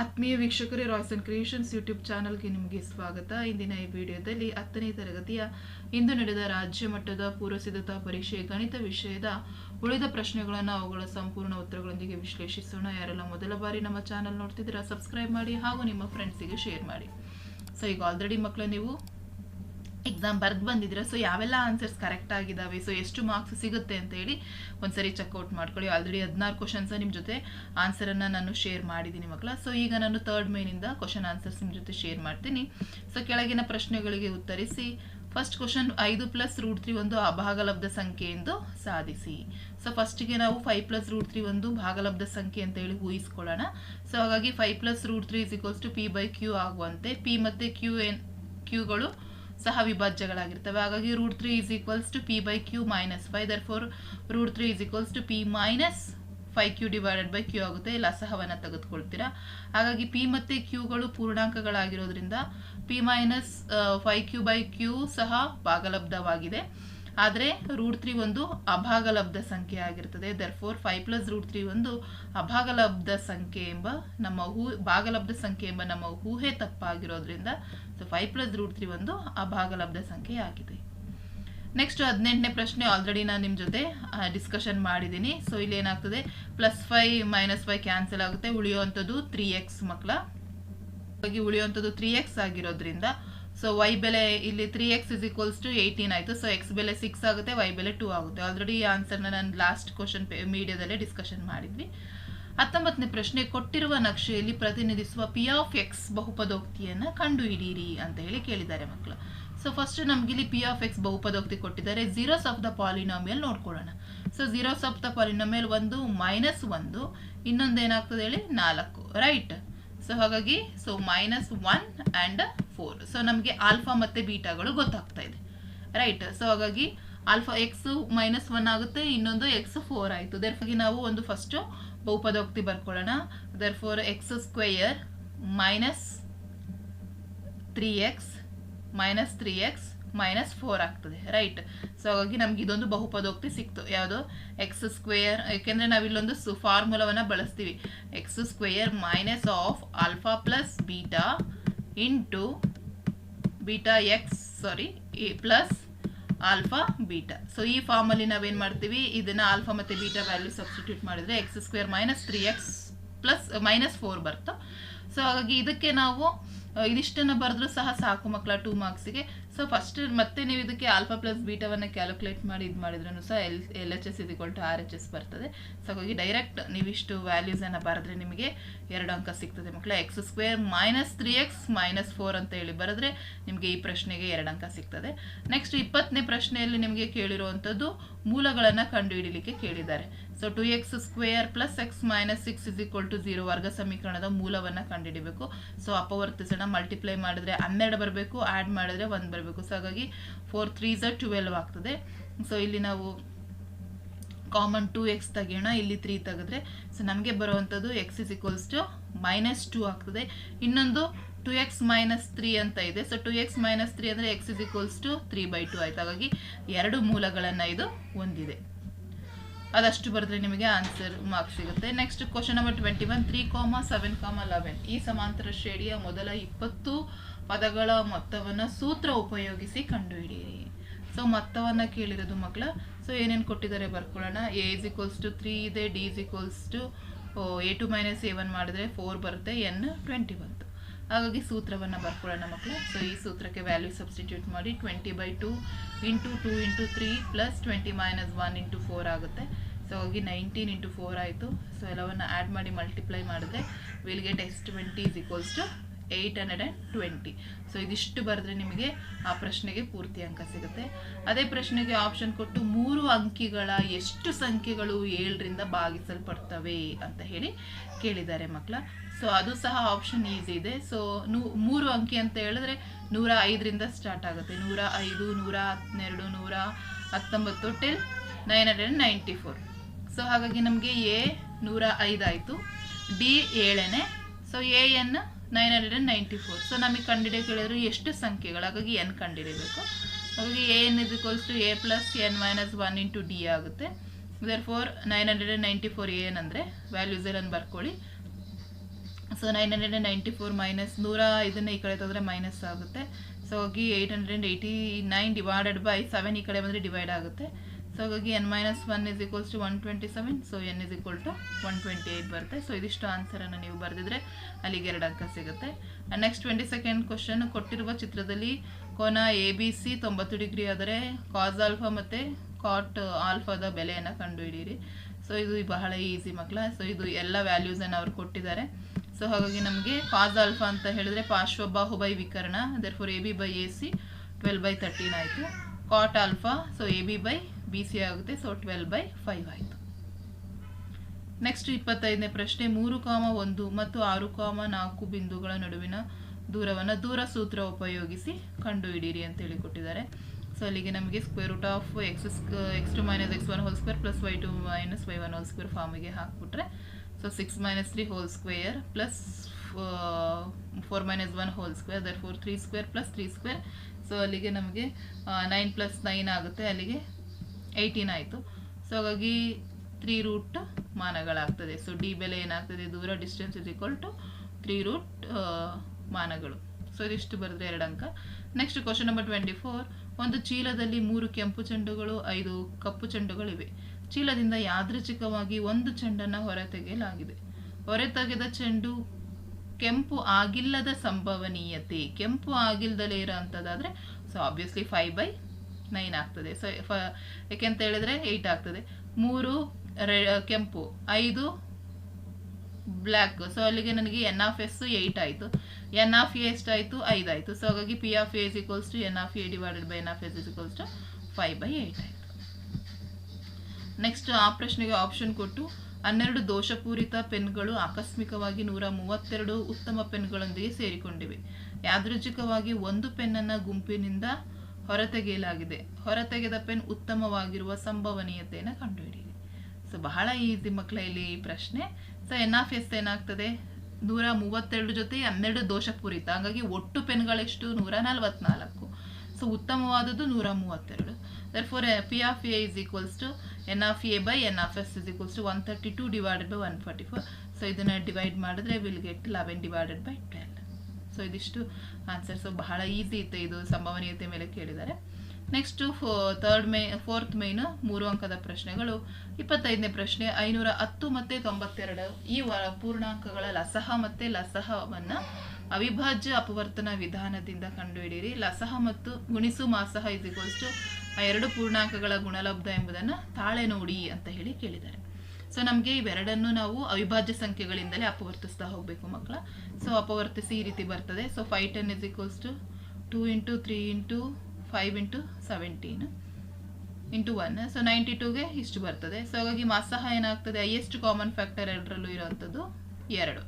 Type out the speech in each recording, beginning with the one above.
ಆತ್ಮೀಯ ವೀಕ್ಷಕರೇ Royce and creations YouTube ಚಾನಲ್ಗೆ ನಿಮಗೆ ಸ್ವಾಗತ. ಇಂದಿನ ಈ ವಿಡಿಯೋದಲ್ಲಿ ಹತ್ತನೇ ತರಗತಿಯ ಇಂದು ನಡೆದ ರಾಜ್ಯ ಮಟ್ಟದ ಪೂರ್ವ ಸಿದ್ಧತಾ ಪರೀಕ್ಷೆ ಗಣಿತ ವಿಷಯದ ಉಳಿದ ಪ್ರಶ್ನೆಗಳನ್ನು ಅವುಗಳ ಸಂಪೂರ್ಣ ಉತ್ತರಗಳೊಂದಿಗೆ ವಿಶ್ಲೇಷಿಸೋಣ. ಯಾರೆಲ್ಲ ಮೊದಲ ಬಾರಿ ನಮ್ಮ ಚಾನಲ್ ನೋಡ್ತಿದ್ದೀರಾ ಸಬ್ಸ್ಕ್ರೈಬ್ ಮಾಡಿ ಹಾಗೂ ನಿಮ್ಮ ಫ್ರೆಂಡ್ಸಿಗೆ ಶೇರ್ ಮಾಡಿ. ಸೊ ಈಗ ಆಲ್ರೆಡಿ ಮಕ್ಕಳ ನೀವು ಎಕ್ಸಾಮ್ ಬರೆದು ಬಂದಿದ್ದೀರಾ ಸೊ ಯಾವೆಲ್ಲ ಆನ್ಸರ್ಸ್ ಕರೆಕ್ಟ್ ಆಗಿದ್ದಾವೆ ಸೊ ಎಷ್ಟು ಮಾರ್ಕ್ಸ್ ಸಿಗುತ್ತೆ ಅಂತ ಹೇಳಿ ಒಂದ್ಸರಿ ಚೆಕ್ಔಟ್ ಮಾಡ್ಕೊಳ್ಳಿ. ಆಲ್ರೆಡಿ ಹದಿನಾರು ಕ್ವಶನ್ಸ್ ನಿಮ್ಮ ಜೊತೆ ಆನ್ಸರನ್ನು ನಾನು ಶೇರ್ ಮಾಡಿದ್ದೀನಿ ಮಕ್ಕಳ. ಸೊ ಈಗ ನಾನು ತರ್ಡ್ ಮೇನಿಂದ ಕ್ವಶನ್ ಆನ್ಸರ್ಸ್ ನಿಮ್ಮ ಜೊತೆ ಶೇರ್ ಮಾಡ್ತೀನಿ. ಸೊ ಕೆಳಗಿನ ಪ್ರಶ್ನೆಗಳಿಗೆ ಉತ್ತರಿಸಿ. ಫಸ್ಟ್ ಕ್ವಶನ್ ಐದು ಪ್ಲಸ್ ರೂಟ್ ತ್ರೀ ಒಂದು ಅಭಾಗಲಬ್ಧ ಸಂಖ್ಯೆ ಎಂದು ಸಾಧಿಸಿ. ಸೊ ಫಸ್ಟಿಗೆ ನಾವು ಫೈವ್ ಪ್ಲಸ್ ರೂಟ್ ತ್ರೀ ಒಂದು ಭಾಗಲಬ್ಧ ಸಂಖ್ಯೆ ಅಂತ ಹೇಳಿ ಊಹಿಸ್ಕೊಳ್ಳೋಣ. ಸೊ ಹಾಗಾಗಿ five plus root three is equals to P by Q ಆಗುವಂತೆ. ಪಿ ಮತ್ತು ಕ್ಯೂ ಎನ್ ಕ್ಯೂಗಳು ಸಹ ವಿಭಾಜ್ಯಗಳಾಗಿರ್ತವೆ ಹಾಗಾಗಿ root three is equals to P by Q minus five therefore root three is equals to P minus five Q divided by Q ಆಗುತ್ತೆ ಲಸಹವನ್ನು ತೆಗೆದುಕೊಳ್ತೀರಾ? ಹಾಗಾಗಿ ಪಿ ಮತ್ತು ಕ್ಯೂಗಳು ಪೂರ್ಣಾಂಕಗಳಾಗಿರೋದ್ರಿಂದ P minus five Q by Q ಸಹ ಭಾಗಲಬ್ಧವಾಗಿದೆ. ಆದರೆ ರೂಟ್ ತ್ರೀ ಒಂದು ಅಭಾಗಲಬ್ಧ ಸಂಖ್ಯೆ ಆಗಿರ್ತದೆ. Therefore five plus root three ಒಂದು ಅಭಾಗಲಬ್ಧ ಸಂಖ್ಯೆ ಎಂಬ ನಮ್ಮ ಹೂ, ಭಾಗಲಬ್ಧ ಸಂಖ್ಯೆ ಎಂಬ ನಮ್ಮ ಊಹೆ ತಪ್ಪಾಗಿರೋದ್ರಿಂದ so five plus root three ಒಂದು ಅಭಾಗಲಬ್ಧ ಸಂಖ್ಯೆ ಆಗಿದೆ. ನೆಕ್ಸ್ಟ್ ಹದಿನೆಂಟನೇ ಪ್ರಶ್ನೆ ಆಲ್ರೆಡಿ ನಾನು ನಿಮ್ಮ ಜೊತೆ ಡಿಸ್ಕಷನ್ ಮಾಡಿದ್ದೀನಿ ಸೊ ಇಲ್ಲಿ ಏನಾಗ್ತದೆ? Plus five minus five cancel ಆಗುತ್ತೆ. ಉಳಿಯುವಂಥದ್ದು ತ್ರೀ ಎಕ್ಸ್ ಮಕ್ಕಳ. ಹಾಗಾಗಿ ಉಳಿಯುವಂಥದ್ದು ತ್ರೀ ಎಕ್ಸ್ ಆಗಿರೋದ್ರಿಂದ ಸೊ ವೈ ಬೆಲೆ ಇಲ್ಲಿ three X is equals to eighteen ಆಯಿತು. ಸೊ ಎಕ್ಸ್ ಬೆಲೆ ಸಿಕ್ಸ್ ಆಗುತ್ತೆ ವೈ ಬೆಲೆ ಟೂ ಆಗುತ್ತೆ. ಆಲ್ರೆಡಿ ಈ ಆನ್ಸರ್ನ ನಾನು ಲಾಸ್ಟ್ ಕ್ವಶನ್ ಮೀಡಿಯಾದಲ್ಲೇ ಡಿಸ್ಕಷನ್ ಮಾಡಿದ್ವಿ. ಹತ್ತೊಂಬತ್ತನೇ ಪ್ರಶ್ನೆ, ಕೊಟ್ಟಿರುವ ನಕ್ಷೆಯಲ್ಲಿ ಪ್ರತಿನಿಧಿಸುವ ಪಿ ಆಫ್ ಎಕ್ಸ್ ಬಹುಪದೋಕ್ತಿಯನ್ನು ಕಂಡುಹಿಡಿಯಿರಿ ಅಂತ ಹೇಳಿ ಕೇಳಿದ್ದಾರೆ ಮಕ್ಕಳು ಸೊ ಫಸ್ಟ್ ನಮಗಿಲ್ಲಿ ಪಿ ಆಫ್ ಎಕ್ಸ್ ಬಹುಪದೋಕ್ತಿ ಕೊಟ್ಟಿದ್ದಾರೆ. ಝೀರೋಸ್ ಆಫ್ ದ ಪಾಲಿನಾಮಿಯಲ್ ನೋಡ್ಕೊಳ್ಳೋಣ. So zeros of the polynomial ಒಂದು ಮೈನಸ್ ಒಂದು ಇನ್ನೊಂದು ಏನಾಗ್ತದೆ ಹೇಳಿ ನಾಲ್ಕು. ರೈಟ್ ಸೊ ಹಾಗಾಗಿ so minus one and four so ನಮಗೆ ಆಲ್ಫಾ ಮತ್ತು ಬೀಟಾಗಳು ಗೊತ್ತಾಗ್ತಾ ಇದೆ. ರೈಟ್ ಸೊ ಹಾಗಾಗಿ ಆಲ್ಫಾ ಎಕ್ಸ್ ಮೈನಸ್ ಒನ್ ಆಗುತ್ತೆ, ಇನ್ನೊಂದು ಎಕ್ಸ್ ಫೋರ್ ಆಯಿತು. ದರ್ಫಾಗಿ ನಾವು ಒಂದು ಫಸ್ಟು ಬಹುಪದೋಕ್ತಿ ಬರ್ಕೊಳ್ಳೋಣ. There four x square minus three x minus three x minus four ಆಗ್ತದೆ. ರೈಟ್ ಸೊ ಹಾಗಾಗಿ ನಮ್ಗೆ ಇದೊಂದು ಬಹುಪದೋಕ್ತಿ ಸಿಕ್ತು. ಯಾವುದು? ಎಕ್ಸ್ ಸ್ಕ್ವೇಯರ್ ಯಾಕೆಂದರೆ ನಾವಿಲ್ಲೊಂದು ಸು ಫಾರ್ಮುಲಾವನ್ನು ಬಳಸ್ತೀವಿ. X square minus of alpha plus beta into beta X sorry plus alpha beta so ಈ ಫಾರ್ಮಲ್ಲಿ ನಾವೇನು ಮಾಡ್ತೀವಿ? ಇದನ್ನು ಆಲ್ಫಾ ಮತ್ತು ಬೀಟಾ ವ್ಯಾಲ್ಯೂ ಸಬ್ಸ್ಟಿಟ್ಯೂಟ್ ಮಾಡಿದರೆ X square minus three X plus minus four ಬರ್ತಾ ಸೊ ಹಾಗಾಗಿ ಇದಕ್ಕೆ ನಾವು ಇದಿಷ್ಟನ್ನು ಬರೆದ್ರೂ ಸಹ ಸಾಕು ಮಕ್ಕಳ ಟೂ ಮಾರ್ಕ್ಸಿಗೆ ಸೊ ಫಸ್ಟ್ ಮತ್ತೆ ನೀವು ಇದಕ್ಕೆ ಆಲ್ಫಾ ಪ್ಲಸ್ ಬೀಟಾವನ್ನು ಕ್ಯಾಲ್ಕುಲೇಟ್ ಮಾಡಿ ಇದು ಮಾಡಿದ್ರೂ ಸಹ ಎಲ್ ಎಲ್ ಎಚ್ ಎಸ್ ಇದು ಟು ಆರ್ ಎಚ್ ಎಸ್ ಬರ್ತದೆ. ಸೊ ಹಾಗಾಗಿ ಡೈರೆಕ್ಟ್ ನೀವಿಷ್ಟು ವ್ಯಾಲ್ಯೂಸನ್ನು ಬರೆದ್ರೆ ನಿಮಗೆ ಎರಡು ಅಂಕ ಸಿಗ್ತದೆ ಮಕ್ಕಳ. X square minus three X minus four ಅಂತ ಹೇಳಿ ಬರೆದ್ರೆ ನಿಮಗೆ ಈ ಪ್ರಶ್ನೆಗೆ ಎರಡು ಅಂಕ ಸಿಗ್ತದೆ. ನೆಕ್ಸ್ಟ್ ಇಪ್ಪತ್ತನೇ ಪ್ರಶ್ನೆಯಲ್ಲಿ ನಿಮಗೆ ಕೇಳಿರುವಂಥದ್ದು ಮೂಲಗಳನ್ನು ಕಂಡುಹಿಡಿಲಿಕ್ಕೆ ಕೇಳಿದ್ದಾರೆ. So two X square plus X minus six is equal to zero ವರ್ಗ ಸಮೀಕರಣದ ಮೂಲವನ್ನು ಕಂಡುಹಿಡಬೇಕು. ಸೊ ಅಪವರ್ತಿಸೋಣ ಮಲ್ಟಿಪ್ಲೈ ಮಾಡಿದ್ರೆ ಹನ್ನೆರಡು ಬರಬೇಕು ಆ್ಯಡ್ ಮಾಡಿದ್ರೆ ಒಂದು ಬರಬೇಕು. ಸೊ ಹಾಗಾಗಿ ಫೋರ್ ತ್ರೀ ಝ ಟ್ವೆಲ್ವ್ ಆಗ್ತದೆ. ಸೊ ಇಲ್ಲಿ ನಾವು ಕಾಮನ್ ಟು ಎಕ್ಸ್ ತೆಗೆಯೋಣ. ಇಲ್ಲಿ ತ್ರೀ ತೆಗೆದ್ರೆ ಸೊ ನಮಗೆ ಬರುವಂಥದ್ದು X is equals to minus two ಆಗ್ತದೆ. ಇನ್ನೊಂದು ಟು ಎಕ್ಸ್ ಮೈನಸ್ ತ್ರೀ ಅಂತ ಇದೆ. So two X minus three ಅಂದರೆ X is equals to three by two ಆಯ್ತು. ಹಾಗಾಗಿ ಎರಡು ಮೂಲಗಳನ್ನು ಇದು ಹೊಂದಿದೆ. ಅದಷ್ಟು ಬರೆದ್ರೆ ನಿಮಗೆ ಆನ್ಸರ್ ಮಾರ್ಕ್ಸ್ ಸಿಗುತ್ತೆ. Next question number twenty one three comma seven comma eleven ಈ ಸಮಾಂತರ ಶ್ರೇಣಿಯ ಮೊದಲ ಇಪ್ಪತ್ತು ಪದಗಳ ಮೊತ್ತವನ್ನು ಸೂತ್ರ ಉಪಯೋಗಿಸಿ ಕಂಡುಹಿಡಿಯಿರಿ. ಸೊ ಮೊತ್ತವನ್ನು ಕೇಳಿರೋದು ಮಕ್ಕಳ ಸೊ ಏನೇನು ಕೊಟ್ಟಿದ್ದಾರೆ ಬರ್ಕೊಳ್ಳೋಣ. A is equals to three ಇದೆ D is equals to A two minus A one ಮಾಡಿದ್ರೆ ಫೋರ್ ಬರುತ್ತೆ ಎನ್ ಟ್ವೆಂಟಿ ಬಂತು ಹಾಗಾಗಿ ಸೂತ್ರವನ್ನು ಬರ್ಕೊಳ್ಳೋಣ ಮಕ್ಕಳು ಸೊ ಈ ಸೂತ್ರಕ್ಕೆ ವ್ಯಾಲ್ಯೂ ಸಬ್ಸ್ಟಿಟ್ಯೂಟ್ ಮಾಡಿ twenty by two into two into three plus twenty minus one into four ಆಗುತ್ತೆ. ಸೊ ಹಾಗಾಗಿ ನೈನ್ಟೀನ್ ಇಂಟು ಫೋರ್ ಆಯಿತು. ಸೊ ಎಲ್ಲವನ್ನು ಆ್ಯಡ್ ಮಾಡಿ ಮಲ್ಟಿಪ್ಲೈ ಮಾಡಿದ್ರೆ will get S twenty is equals to eight hundred and twenty so ಇದಿಷ್ಟು ಬರೆದ್ರೆ ನಿಮಗೆ ಆ ಪ್ರಶ್ನೆಗೆ ಪೂರ್ತಿ ಅಂಕ ಸಿಗುತ್ತೆ. ಅದೇ ಪ್ರಶ್ನೆಗೆ ಆಪ್ಷನ್ ಕೊಟ್ಟು ಮೂರು ಅಂಕಿಗಳ ಎಷ್ಟು ಸಂಖ್ಯೆಗಳು ಏಳರಿಂದ ಭಾಗಿಸಲ್ಪಡ್ತವೆ ಅಂತ ಹೇಳಿ ಕೇಳಿದ್ದಾರೆ ಮಕ್ಕಳ ಸೊ ಅದು ಸಹ ಆಪ್ಷನ್ ಈಸಿ ಇದೆ. ಸೊ ನೂ, ಮೂರು ಅಂಕಿ ಅಂತ ಹೇಳಿದ್ರೆ ನೂರ ಐದರಿಂದ ಸ್ಟಾರ್ಟ್ ಆಗುತ್ತೆ. ನೂರ ಐದು, ನೂರ ಹನ್ನೆರಡು, ನೂರ ಹತ್ತೊಂಬತ್ತು till nine hundred ninety four so ಹಾಗಾಗಿ ನಮಗೆ ಎ ನೂರ ಐದಾಯಿತು ಡಿ ಏಳನೇ. So A N nine hundred and ninety four so ನಮಗೆ ಕಂಡಿಡಿಯೋ ಕೇಳಿದ್ರು ಎಷ್ಟು ಸಂಖ್ಯೆಗಳು. ಹಾಗಾಗಿ ಎನ್ ಕಂಡುಹಿಡಿಯಬೇಕು ಹಾಗಾಗಿ A N equals to A plus N minus one into D ಆಗುತ್ತೆ. Therefore nine hundred and ninety four A N ಅಂದರೆ ವ್ಯಾಲ್ಯೂಸ್ ಎಲ್ಲ ಬರ್ಕೊಳ್ಳಿ. So nine hundred and ninety four minus ನೂರ ಇದನ್ನು ಈ ಕಡೆ ತೆಗೆದ್ರೆ ಮೈನಸ್ ಆಗುತ್ತೆ. ಸೊ ಹೋಗಿ eight hundred and eighty nine divided by seven ಈ ಕಡೆ ಬಂದರೆ ಡಿವೈಡ್ ಆಗುತ್ತೆ. ಸೊ ಹಾಗಾಗಿ N minus one is equals to one twenty seven so N is equal to one twenty eight ಬರುತ್ತೆ. ಸೊ ಇದಿಷ್ಟು ಆನ್ಸರನ್ನು ನೀವು ಬರೆದಿದ್ರೆ ಅಲ್ಲಿಗೆ ಎರಡು ಅಂಕ ಸಿಗುತ್ತೆ. ನೆಕ್ಸ್ಟ್ ಟ್ವೆಂಟಿ ಸೆಕೆಂಡ್ ಕ್ವಶನ್ ಕೊಟ್ಟಿರುವ ಚಿತ್ರದಲ್ಲಿ ಕೋನ ಎ ಬಿ ಸಿ ತೊಂಬತ್ತು ಡಿಗ್ರಿ ಆದರೆ ಕಾಸ್ ಆಲ್ಫಾ ಮತ್ತು ಕಾಟ್ ಆಲ್ಫಾದ ಬೆಲೆಯನ್ನು ಕಂಡುಹಿಡಿಯಿರಿ. ಸೊ ಇದು ಬಹಳ ಈಸಿ ಮಕ್ಕಳ. ಸೊ ಇದು ಎಲ್ಲ ವ್ಯಾಲ್ಯೂಸನ್ನು ಅವ್ರು ಕೊಟ್ಟಿದ್ದಾರೆ. ಸೊ ಹಾಗಾಗಿ ನಮಗೆ ಪಾಸ್ ಆಲ್ಫಾ ಅಂತ ಹೇಳಿದ್ರೆ ಪಾರ್ಶ್ವಬಾಹುಬೈ Vikarna therefore A B by A C twelve by thirteen ಆಯಿತು. Cot alpha so A B by B C ಆಗುತ್ತೆ ಸೊ ಟ್ವೆಲ್ ಬೈ ಫೈವ್ ಆಯಿತು. ನೆಕ್ಸ್ಟ್ ಇಪ್ಪತ್ತೈದನೇ ಪ್ರಶ್ನೆ, ಮೂರು ಕಾಮ ಒಂದು ಮತ್ತು ಆರು ಕಾಮ ನಾಲ್ಕು ಬಿಂದುಗಳ ನಡುವಿನ ದೂರವನ್ನು ದೂರ ಸೂತ್ರ ಉಪಯೋಗಿಸಿ ಕಂಡುಹಿಡಿಯಿರಿ ಅಂತ ಕೊಟ್ಟಿದ್ದಾರೆ. ಸೊ ಅಲ್ಲಿಗೆ ನಮಗೆ square root of x x two minus x one whole square plus y two minus y one whole square ಫಾರ್ಮಿಗೆ ಹಾಕ್ಬಿಟ್ರೆ so six minus three whole square plus four minus one whole square there four three square plus three square so ಅಲ್ಲಿಗೆ ನಮಗೆ nine plus nine ಆಗುತ್ತೆ, ಅಲ್ಲಿಗೆ eighteen ಆಯಿತು. So ಹಾಗಾಗಿ three root ಮಾನಗಳಾಗ್ತದೆ. So D ಬೆಲೆ ಏನಾಗ್ತದೆ? ದೂರ distance is equal to three root ಮಾನಗಳು. So ಇದಿಷ್ಟು ಬರೆದ್ರೆ ಎರಡು ಅಂಕ. Next question number twenty four ಒಂದು ಚೀಲದಲ್ಲಿ ಮೂರು ಕೆಂಪು ಚೆಂಡುಗಳು, ಐದು ಕಪ್ಪು ಚೆಂಡುಗಳಿವೆ. ಚೀಲದಿಂದ ಯಾದೃಚ್ಛಿಕವಾಗಿ ಒಂದು ಚೆಂಡನ್ನು ಹೊರತೆಗೆಯಲಾಗಿದೆ. ಹೊರತೆಗೆದ ಚೆಂಡು ಕೆಂಪು ಆಗಿಲ್ಲದ ಸಂಭವನೀಯತೆ. ಕೆಂಪು ಆಗಿಲ್ದಲೇ ಇರೋ ಅಂಥದ್ದಾದರೆ so obviously five by nine ಆಗ್ತದೆ. ಸೊ ಫ ಯಾಕೆಂತ ಹೇಳಿದ್ರೆ ಏಯ್ಟ್ ಆಗ್ತದೆ. ಮೂರು ರೆ ಕೆಂಪು, ಐದು ಬ್ಲ್ಯಾಕ್ ಸೊ ಅಲ್ಲಿಗೆ ನನಗೆ ಎನ್ ಆಫ್ ಎಸ್ ಏಯ್ಟ್ ಆಯಿತು. ಎನ್ ಆಫ್ ಎ ಎಷ್ಟಾಯಿತು? ಐದು ಆಯಿತು ಸೊ ಹಾಗಾಗಿ P of A is equals to N of A divided by N of S equals to five by eight ಆಯಿತು. ನೆಕ್ಸ್ಟ್ ಆ ಪ್ರಶ್ನೆಗೆ ಆಪ್ಷನ್ ಕೊಟ್ಟು ಹನ್ನೆರಡು ದೋಷಪೂರಿತ ಪೆನ್ಗಳು ಆಕಸ್ಮಿಕವಾಗಿ ನೂರ ಮೂವತ್ತೆರಡು ಉತ್ತಮ ಪೆನ್ಗಳೊಂದಿಗೆ ಸೇರಿಕೊಂಡಿವೆ. ಯಾದೃಚ್ಛಿಕವಾಗಿ ಒಂದು ಪೆನ್ನನ್ನು ಗುಂಪಿನಿಂದ ಹೊರತೆಗೆಯಲಾಗಿದೆ. ಹೊರತೆಗೆದ ಪೆನ್ ಉತ್ತಮವಾಗಿರುವ ಸಂಭವನೀಯತೆಯನ್ನು ಕಂಡುಹಿಡಿಯಿರಿ. ಸೊ ಬಹಳ ಈಸಿ ಮಕ್ಕಳ ಇಲ್ಲಿ ಈ ಪ್ರಶ್ನೆ. ಸೊ ಎನ್ ಆಫ್ ಎಸ್ ಏನಾಗ್ತದೆ? ನೂರ ಮೂವತ್ತೆರಡು ಜೊತೆ ಹನ್ನೆರಡು ದೋಷಪೂರಿತ. ಹಾಗಾಗಿ ಒಟ್ಟು ಪೆನ್ಗಳೆಷ್ಟು? ನೂರ ನಲವತ್ನಾಲ್ಕು. ಸೊ ಉತ್ತಮವಾದದ್ದು ನೂರ ಮೂವತ್ತೆರಡು therefore P of A is equals to N of A by N of S is equals to one thirty two divided by one forty four so ಇದನ್ನು ಡಿವೈಡ್ ಮಾಡಿದ್ರೆ will get eleven divided by twelve so ಇದಿಷ್ಟು answer so ಬಹಳ easy ಇತ್ತು ಇದು ಸಂಭವನೀಯತೆ ಮೇಲೆ ಕೇಳಿದ್ದಾರೆ next ಫೋ ತರ್ಡ್ ಮೇ ಫೋರ್ತ್ ಮೇನು ಮೂರು ಅಂಕದ ಪ್ರಶ್ನೆಗಳು. ಇಪ್ಪತ್ತೈದನೇ ಪ್ರಶ್ನೆ, ಐನೂರ ಹತ್ತು ಮತ್ತು ತೊಂಬತ್ತೆರಡು ಈ ವ, ಪೂರ್ಣಾಂಕಗಳ ಲಸಹ ಮತ್ತು ಲಸಹವನ್ನು ಅವಿಭಾಜ್ಯ ಅಪವರ್ತನ ವಿಧಾನದಿಂದ ಕಂಡುಹಿಡಿಯಿರಿ. ಲಸಹ ಮತ್ತು ಗುಣಿಸು ಮಾಸಹ ಇದಿಗೋಷ್ಟು ಆ ಎರಡು ಪೂರ್ಣಾಂಕಗಳ ಗುಣಲಬ್ಧ ಎಂಬುದನ್ನು ತಾಳೆ ನೋಡಿ ಅಂತ ಹೇಳಿ ಕೇಳಿದ್ದಾರೆ. ಸೊ ನಮಗೆ ಇವೆರಡನ್ನು ನಾವು ಅವಿಭಾಜ್ಯ ಸಂಖ್ಯೆಗಳಿಂದಲೇ ಅಪವರ್ತಿಸ್ತಾ ಹೋಗಬೇಕು ಮಕ್ಕಳ. ಸೊ ಅಪವರ್ತಿಸಿ ಈ ರೀತಿ ಬರ್ತದೆ. So five ten is equals to two into three into five into seventeen into one so ninety ಟೂಗೆ ಇಷ್ಟು ಬರ್ತದೆ. ಸೊ ಹಾಗಾಗಿ ಮಾಸಹ ಏನಾಗ್ತದೆ? ಹೈಯೆಸ್ಟ್ ಕಾಮನ್ ಫ್ಯಾಕ್ಟರ್ ಎರಡರಲ್ಲೂ ಇರೋವಂಥದ್ದು ಎರಡು.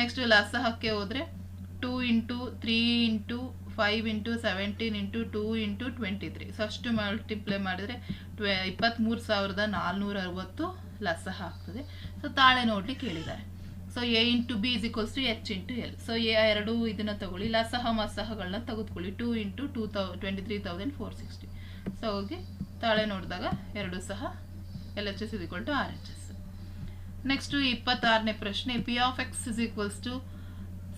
ನೆಕ್ಸ್ಟ್ ಲಸಹಕ್ಕೆ ಹೋದರೆ two into three into five into seventeen into two into twenty three so ಅಷ್ಟು multiply ಮಾಡಿದರೆ ಟ್ವೆ ಇಪ್ಪತ್ತ್ಮೂರು ಸಾವಿರದ ನಾಲ್ನೂರ ಅರವತ್ತು ಲಸಹ ಆಗ್ತದೆ. ಸೊ ತಾಳೆ ನೋಡಲಿ ಕೇಳಿದ್ದಾರೆ so A into B is equals to H into L so A ಎರಡು ಇದನ್ನು ತಗೊಳ್ಳಿ. ಲಸಹ ಮಸಹಗಳನ್ನ ತೆಗೆದುಕೊಳ್ಳಿ. Two into two thou twenty three thousand four sixty so ಹೋಗಿ ತಾಳೆ ನೋಡಿದಾಗ ಎರಡು ಸಹ L H S is equal to R H S next ಇಪ್ಪತ್ತಾರನೇ ಪ್ರಶ್ನೆ P of X is equals to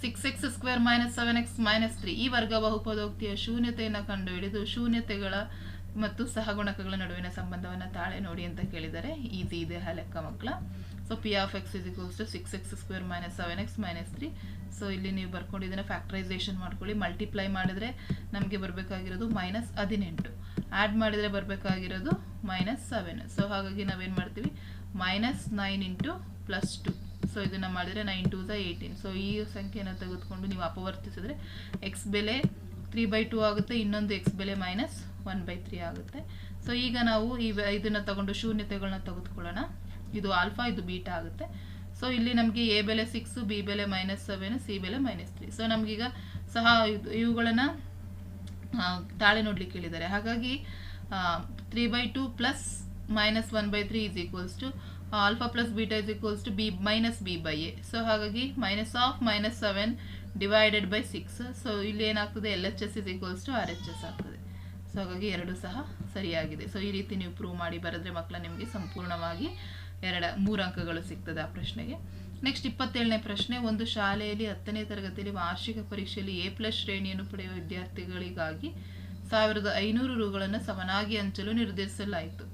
six X square minus seven X minus three ಈ ವರ್ಗ ಬಹುಪದೋಕ್ತಿಯ ಶೂನ್ಯತೆಯನ್ನು ಕಂಡುಹಿಡಿದು ಶೂನ್ಯತೆಗಳ ಮತ್ತು ಸಹಗುಣಕಗಳ ನಡುವಿನ ಸಂಬಂಧವನ್ನು ತಾಳೆ ನೋಡಿ ಅಂತ ಕೇಳಿದ್ದಾರೆ ಈಸಿ ಇದೆ ಆ ಲೆಕ್ಕ ಮಕ್ಕಳ. So P of X is equals to six X square minus seven X minus three so ಇಲ್ಲಿ ನೀವು ಬರ್ಕೊಂಡು ಇದನ್ನು ಫ್ಯಾಕ್ಟ್ರೈಸೇಷನ್ ಮಾಡ್ಕೊಳ್ಳಿ. ಮಲ್ಟಿಪ್ಲೈ ಮಾಡಿದ್ರೆ ನಮಗೆ ಬರಬೇಕಾಗಿರೋದು ಮೈನಸ್ ಹದಿನೆಂಟು. ಆ್ಯಡ್ ಮಾಡಿದರೆ ಬರಬೇಕಾಗಿರೋದು ಮೈನಸ್ ಸೆವೆನ್ ಸೊ ಹಾಗಾಗಿ ನಾವೇನು ಮಾಡ್ತೀವಿ? Minus nine into plus two so ಇದನ್ನು ಮಾಡಿದರೆ ನೈನ್ ಟು ಸ ಏಯ್ಟೀನ್ ಸೊ ಈ ಸಂಖ್ಯೆಯನ್ನು ತೆಗೆದುಕೊಂಡು ನೀವು ಅಪವರ್ತಿಸಿದ್ರೆ ಎಕ್ಸ್ ಬೆಲೆ ತ್ರೀ ಬೈ ಟೂ ಆಗುತ್ತೆ, ಇನ್ನೊಂದು ಎಕ್ಸ್ ಬೆಲೆ ಮೈನಸ್ ಒನ್ ಬೈ ತ್ರೀ ಆಗುತ್ತೆ. ಸೊ ಈಗ ನಾವು ಈ ಇದನ್ನು ತಗೊಂಡು ಶೂನ್ಯತೆಗಳನ್ನ ತೆಗೆದುಕೊಳ್ಳೋಣ. ಇದು ಆಲ್ಫಾ ಇದು ಬೀಟಾ ಆಗುತ್ತೆ. ಸೊ ಇಲ್ಲಿ ನಮಗೆ ಎ ಬೆಲೆ ಸಿಕ್ಸು ಬಿ ಬೆಲೆ ಮೈನಸ್ ಸೆವೆನ್ ಸಿ ಬೆಲೆ ಮೈನಸ್ ತ್ರೀ ಸೊ ನಮಗೀಗ ಸಹ ಇವುಗಳನ್ನು ತಾಳೆ ನೋಡಲಿಕ್ಕೆ ಹೇಳಿದ್ದಾರೆ. ಹಾಗಾಗಿ three by two plus minus one by three is equals to alpha plus beta is equals to B minus B by A so ಹಾಗಾಗಿ minus of minus seven divided by six so ಇಲ್ಲಿ ಏನಾಗ್ತದೆ? L H S is equals to R H S ಆಗ್ತದೆ. So ಹಾಗಾಗಿ ಎರಡು ಸಹ ಸರಿಯಾಗಿದೆ. So ಈ ರೀತಿ ನೀವು ಪ್ರೂವ್ ಮಾಡಿ ಬರೆದ್ರೆ ಮಕ್ಕಳ ನಿಮಗೆ ಸಂಪೂರ್ಣವಾಗಿ ಎರಡ, ಮೂರು ಅಂಕಗಳು ಸಿಗ್ತದೆ ಆ ಪ್ರಶ್ನೆಗೆ. ನೆಕ್ಸ್ಟ್ ಇಪ್ಪತ್ತೇಳನೇ ಪ್ರಶ್ನೆ, ಒಂದು ಶಾಲೆಯಲ್ಲಿ ಹತ್ತನೇ ತರಗತಿಯಲ್ಲಿ ವಾರ್ಷಿಕ ಪರೀಕ್ಷೆಯಲ್ಲಿ ಎ ಪ್ಲಸ್ ಶ್ರೇಣಿಯನ್ನು ಪಡೆಯುವ ವಿದ್ಯಾರ್ಥಿಗಳಿಗಾಗಿ ಸಾವಿರದ ಐನೂರು ರುಗಳನ್ನು ಸಮನಾಗಿ ಹಂಚಲು ನಿರ್ಧರಿಸಲಾಯಿತು.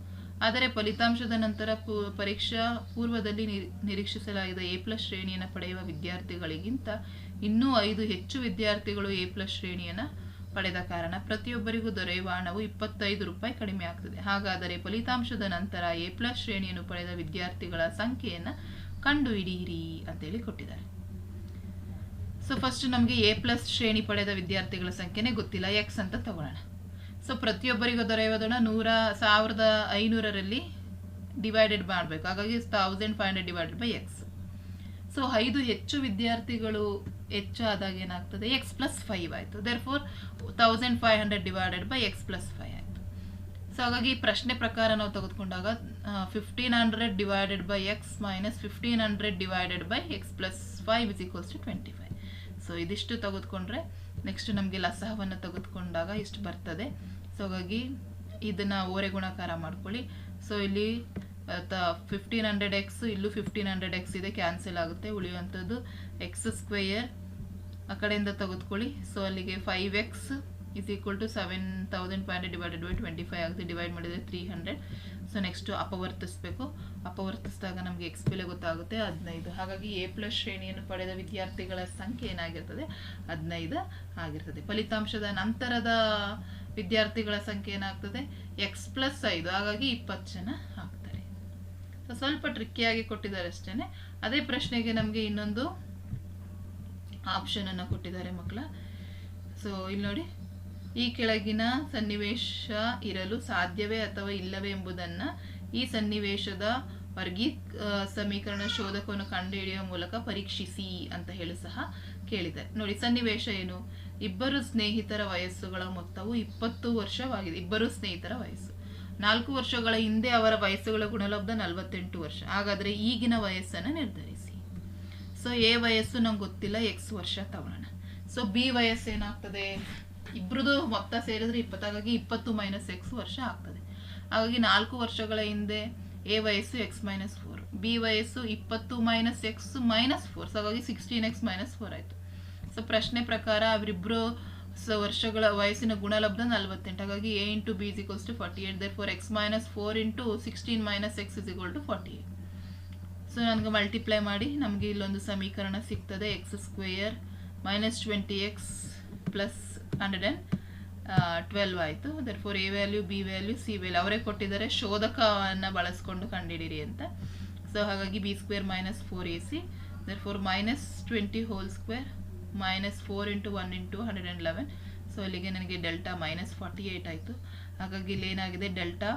ಆದರೆ ಫಲಿತಾಂಶದ ನಂತರ ಪರೀಕ್ಷಾ ಪೂರ್ವದಲ್ಲಿ ನಿರೀಕ್ಷಿಸಲಾಗಿದೆ ಎ ಪ್ಲಸ್ ಶ್ರೇಣಿಯನ್ನು ಪಡೆಯುವ ವಿದ್ಯಾರ್ಥಿಗಳಿಗಿಂತ ಇನ್ನೂ ಐದು ಹೆಚ್ಚು ವಿದ್ಯಾರ್ಥಿಗಳು ಎ ಪ್ಲಸ್ ಶ್ರೇಣಿಯನ್ನು ಪಡೆದ ಕಾರಣ ಪ್ರತಿಯೊಬ್ಬರಿಗೂ ದೊರೆಯುವ ಹಣವು ಇಪ್ಪತ್ತೈದು ರೂಪಾಯಿ ಕಡಿಮೆ ಆಗ್ತದೆ. ಹಾಗಾದರೆ ಫಲಿತಾಂಶದ ನಂತರ ಎ ಪ್ಲಸ್ ಶ್ರೇಣಿಯನ್ನು ಪಡೆದ ವಿದ್ಯಾರ್ಥಿಗಳ ಸಂಖ್ಯೆಯನ್ನು ಕಂಡುಹಿಡಿಯಿರಿ ಅಂತೇಳಿ ಕೊಟ್ಟಿದ್ದಾರೆ. ಸೊ ಫಸ್ಟ್ ನಮಗೆ ಎ ಪ್ಲಸ್ ಶ್ರೇಣಿ ಪಡೆದ ವಿದ್ಯಾರ್ಥಿಗಳ ಸಂಖ್ಯೆನೇ ಗೊತ್ತಿಲ್ಲ. ಎಕ್ಸ್ ಅಂತ ತಗೊಳ್ಳೋಣ. ಸೊ ಪ್ರತಿಯೊಬ್ಬರಿಗೂ ದೊರೆಯುವುದನ್ನು ನೂರ, ಸಾವಿರದ ಐನೂರರಲ್ಲಿ ಡಿವೈಡೆಡ್ ಮಾಡಬೇಕು. ಹಾಗಾಗಿ thousand five hundred divided by X so ಐದು ಹೆಚ್ಚು ವಿದ್ಯಾರ್ಥಿಗಳು ಹೆಚ್ಚು ಆದಾಗ ಏನಾಗ್ತದೆ? ಎಕ್ಸ್ ಪ್ಲಸ್ ಫೈವ್ ಆಯಿತು. Therefore thousand five hundred divided by X plus five ಆಯಿತು. ಸೊ ಹಾಗಾಗಿ ಪ್ರಶ್ನೆ ಪ್ರಕಾರ ನಾವು ತೆಗೆದುಕೊಂಡಾಗ fifteen hundred divided by X minus fifteen hundred divided by X plus five is equals to twenty five so ಇದಿಷ್ಟು ತೆಗೆದುಕೊಂಡ್ರೆ next ನಮಗೆ ಲಸಹವನ್ನು ತೆಗೆದುಕೊಂಡಾಗ ಇಷ್ಟು ಬರ್ತದೆ. ಸೊ ಹಾಗಾಗಿ ಇದನ್ನು ಓರೆ ಗುಣಾಕಾರ ಮಾಡ್ಕೊಳ್ಳಿ. ಸೊ ಇಲ್ಲಿ ಫಿಫ್ಟೀನ್ ಹಂಡ್ರೆಡ್ ಎಕ್ಸ್ ಇಲ್ಲೂ ಫಿಫ್ಟೀನ್ ಹಂಡ್ರೆಡ್ ಎಕ್ಸ್ ಇದೆ ಕ್ಯಾನ್ಸಲ್ ಆಗುತ್ತೆ, ಉಳಿಯುವಂಥದ್ದು ಎಕ್ಸ್ ಸ್ಕ್ವೇಯರ್ ಆ ಕಡೆಯಿಂದ ತೆಗೆದುಕೊಳ್ಳಿ. ಸೊ ಅಲ್ಲಿಗೆ five X is equal to seven thousand five hundred divided by twenty five ಆಗುತ್ತೆ ಡಿವೈಡ್ ಮಾಡಿದರೆ ತ್ರೀ ಹಂಡ್ರೆಡ್ ಸೊ ನೆಕ್ಸ್ಟು ಅಪವರ್ತಿಸ್ಬೇಕು. ಅಪವರ್ತಿಸಿದಾಗ ನಮಗೆ ಎಕ್ಸ್ ಬೆಲೆ ಗೊತ್ತಾಗುತ್ತೆ, ಹದಿನೈದು. ಹಾಗಾಗಿ ಎ ಪ್ಲಸ್ ಶ್ರೇಣಿಯನ್ನು ಪಡೆದ ವಿದ್ಯಾರ್ಥಿಗಳ ಸಂಖ್ಯೆ ಏನಾಗಿರ್ತದೆ? ಹದಿನೈದು ಆಗಿರ್ತದೆ. ಫಲಿತಾಂಶದ ನಂತರದ ವಿದ್ಯಾರ್ಥಿಗಳ ಸಂಖ್ಯೆ ಏನಾಗ್ತದೆ? ಎಕ್ಸ್ ಪ್ಲಸ್ ಐದು. ಹಾಗಾಗಿ ಇಪ್ಪತ್ತು ಜನ ಆಗ್ತಾರೆ. ಸೊ ಸ್ವಲ್ಪ ಟ್ರಿಕ್ಕಿಯಾಗಿ ಕೊಟ್ಟಿದ್ದಾರೆ ಅಷ್ಟೇ ಅದೇ ಪ್ರಶ್ನೆಗೆ ನಮಗೆ ಇನ್ನೊಂದು ಆಪ್ಷನನ್ನು ಕೊಟ್ಟಿದ್ದಾರೆ ಮಕ್ಕಳ. ಸೊ ಇಲ್ಲಿ ನೋಡಿ. ಈ ಕೆಳಗಿನ ಸನ್ನಿವೇಶ ಇರಲು ಸಾಧ್ಯವೇ ಅಥವಾ ಇಲ್ಲವೇ ಎಂಬುದನ್ನು ಈ ಸನ್ನಿವೇಶದ ವರ್ಗೀ ಸಮೀಕರಣ ಶೋಧಕವನ್ನು ಕಂಡುಹಿಡಿಯುವ ಮೂಲಕ ಪರೀಕ್ಷಿಸಿ ಅಂತ ಹೇಳಿ ಸಹ ಕೇಳಿದ್ದಾರೆ. ನೋಡಿ, ಸನ್ನಿವೇಶ ಏನು? ಇಬ್ಬರು ಸ್ನೇಹಿತರ ವಯಸ್ಸುಗಳ ಮೊತ್ತವು ಇಪ್ಪತ್ತು ವರ್ಷವಾಗಿದೆ. ಇಬ್ಬರು ಸ್ನೇಹಿತರ ವಯಸ್ಸು. ನಾಲ್ಕು ವರ್ಷಗಳ ಹಿಂದೆ ಅವರ ವಯಸ್ಸುಗಳ ಗುಣಲಬ್ಧ ನಲವತ್ತೆಂಟು ವರ್ಷ. ಹಾಗಾದರೆ ಈಗಿನ ವಯಸ್ಸನ್ನು ನಿರ್ಧರಿಸಿ. ಸೊ ಎ ವಯಸ್ಸು ನಂಗೆ ಗೊತ್ತಿಲ್ಲ, ಎಕ್ಸ್ ವರ್ಷ ತಗೊಳ್ಳೋಣ ಸೊ ಬಿ ವಯಸ್ಸು ಏನಾಗ್ತದೆ? ಇಬ್ಬರದು ಮೊತ್ತ ಸೇರಿದ್ರೆ ಇಪ್ಪತ್ತು, ಹಾಗಾಗಿ ಇಪ್ಪತ್ತು ಮೈನಸ್ ಎಕ್ಸ್ ವರ್ಷ ಆಗ್ತದೆ. ಹಾಗಾಗಿ ನಾಲ್ಕು ವರ್ಷಗಳ ಹಿಂದೆ ಎ ವಯಸ್ಸು ಎಕ್ಸ್ ಮೈನಸ್ ಫೋರ್. ಬಿ ವಯಸ್ಸು ಇಪ್ಪತ್ತು ಮೈನಸ್ ಎಕ್ಸ್ ಮೈನಸ್ ಫೋರ್. ಹಾಗಾಗಿ ಸಿಕ್ಸ್ಟೀನ್ ಎಕ್ಸ್ ಮೈನಸ್ ಫೋರ್ ಆಯಿತು. ಪ್ರಶ್ನೆ ಪ್ರಕಾರ ಅವರಿಬ್ಬರು ಸ ವರ್ಷಗಳ ವಯಸ್ಸಿನ ಗುಣಲಬ್ಧ ನಲವತ್ತೆಂಟು. ಹಾಗಾಗಿ A into B is equals to forty eight therefore X minus four into sixteen minus X is equal to forty eight so ನನಗೆ ಮಲ್ಟಿಪ್ಲೈ ಮಾಡಿ. ನಮಗೆ ಇಲ್ಲೊಂದು ಸಮೀಕರಣ ಸಿಗ್ತದೆ. X square minus twenty X plus hundred and twelve ಆಯಿತು. Therefore A value B value C value ಅವರೇ ಕೊಟ್ಟಿದ್ದಾರೆ. ಶೋಧಕವನ್ನು ಬಳಸ್ಕೊಂಡು ಕಂಡುಹಿಡಿಯಿರಿ ಅಂತ. ಸೊ ಹಾಗಾಗಿ B square minus four A C therefore minus twenty whole square minus four into one into hundred and eleven so ಇಲ್ಲಿಗೆ ನನಗೆ ಡೆಲ್ಟಾ ಮೈನಸ್ ಫಾರ್ಟಿ ಏಯ್ಟ್ ಆಯಿತು. ಹಾಗಾಗಿ ಇಲ್ಲಿ ಏನಾಗಿದೆ? ಡೆಲ್ಟಾ